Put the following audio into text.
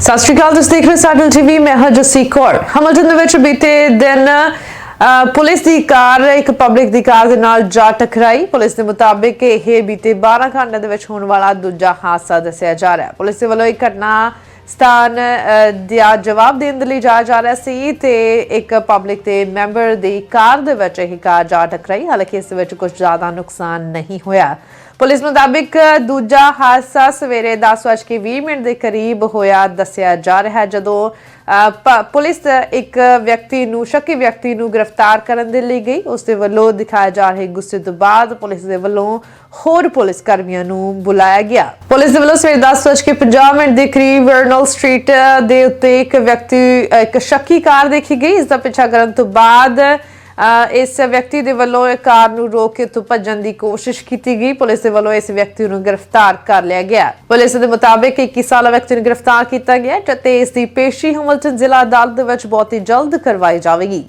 ਸਤਿ ਸ਼੍ਰੀ ਅਕਾਲ ਤੁਸੀਂ ਦੇਖ ਰਹੇ ਹੋ ਸਾਡਲ ਟੀਵੀ ਮੈਂ ਹਾਂ ਕੌਰ। ਹਮਲਟਨ ਦੇ ਵਿੱਚ ਬੀਤੇ ਦਿਨ ਅ, ਪੁਲਿਸ ਦੀ ਕਾਰ ਇੱਕ ਪਬਲਿਕ ਦੀ ਕਾਰ ਦੇ ਨਾਲ ਜਾ ਟਕਰਾਈ। ਪੁਲਿਸ ਦੇ ਮੁਤਾਬਿਕ ਇਹ ਬੀਤੇ 12 ਘੰਟਿਆਂ ਦੇ ਵਿੱਚ ਹੋਣ ਵਾਲਾ ਦੂਜਾ ਹਾਦਸਾ ਦੱਸਿਆ ਜਾ ਰਿਹਾ ਹੈ। ਪੁਲਿਸ ਦੇ ਵੱਲੋਂ ਇਹ ਘਟਨਾ ਸਥਾਨ ਅ, ਦਾ ਜਵਾਬ ਦੇਣ ਦੇ ਲਈ ਜਾਇਆ ਜਾ ਰਿਹਾ ਸੀ ਤੇ ਇੱਕ ਪਬਲਿਕ ਦੇ ਮੈਂਬਰ ਦੀ ਕਾਰ ਦੇ ਵਿੱਚ ਇਹ ਕਾਰ ਜਾ ਟਕਰਾਈ। ਹਾਲਾਂਕਿ ਇਸ ਵਿੱਚ ਕੁਝ ਜ਼ਿਆਦਾ ਨੁਕਸਾਨ ਨਹੀਂ ਹੋਇਆ। ਪੁਲਿਸ ਮੁਤਾਬਿਕ ਦੂਜਾ ਹਾਦਸਾ ਸਵੇਰੇ 10:20 ਮਿੰਟ ਦੇ ਕਰੀਬ ਹੋਇਆ ਦੱਸਿਆ ਜਾ ਰਿਹਾ ਜਦੋਂ ਅ, ਪੁਲਿਸ ਇੱਕ ਵਿਅਕਤੀ ਨੂੰ ਸ਼ੱਕੀ ਵਿਅਕਤੀ ਨੂੰ ਗ੍ਰਿਫਤਾਰ ਕਰਨ ਦੇ ਲਈ ਗਈ। ਉਸ ਦੇ ਵੱਲੋਂ ਦਿਖਾਏ ਜਾ ਰਹੇ ਗੁੱਸੇ ਤੋਂ ਬਾਅਦ ਪੁਲਿਸ ਦੇ ਵੱਲੋਂ ਹੋਰ ਪੁਲਿਸ ਕਰਮੀਆਂ ਨੂੰ ਬੁਲਾਇਆ ਗਿਆ। ਪੁਲਿਸ ਦੇ ਵੱਲੋਂ ਸਵੇਰੇ 10:50 ਮਿੰਟ ਦੇ ਕਰੀਬ ਵਰਨਲ ਸਟਰੀਟ ਦੇ ਉੱਤੇ ਇੱਕ ਵਿਅਕਤੀ, ਇੱਕ ਸ਼ੱਕੀ ਕਾਰ ਦੇਖੀ ਗਈ। ਇਸ ਦਾ ਪਿੱਛਾ ਕਰਨ ਤੋਂ ਬਾਅਦ ਇਸ ਵਿਅਕਤੀ ਦੇ ਵੱਲੋਂ ਇਹ ਕਾਰ ਨੂੰ ਰੋਕ ਕੇ ਤੋਂ ਭੱਜਣ ਦੀ ਕੋਸ਼ਿਸ਼ ਕੀਤੀ ਗਈ। ਪੁਲਿਸ ਦੇ ਵੱਲੋਂ ਇਸ ਵਿਅਕਤੀ ਨੂੰ ਗ੍ਰਿਫਤਾਰ ਕਰ ਲਿਆ ਗਿਆ। ਪੁਲਿਸ ਦੇ ਮੁਤਾਬਿਕ 21 ਸਾਲਾ ਵਿਅਕਤੀ ਨੂੰ ਗ੍ਰਿਫਤਾਰ ਕੀਤਾ ਗਿਆ ਹੈ ਤੇ ਇਸ ਦੀ ਪੇਸ਼ੀ ਹਮਲਟਨ ਜ਼ਿਲ੍ਹਾ ਅਦਾਲਤ ਦੇ ਵਿੱਚ ਬਹੁਤ ਹੀ ਜਲਦ ਕਰਵਾਈ ਜਾਵੇਗੀ।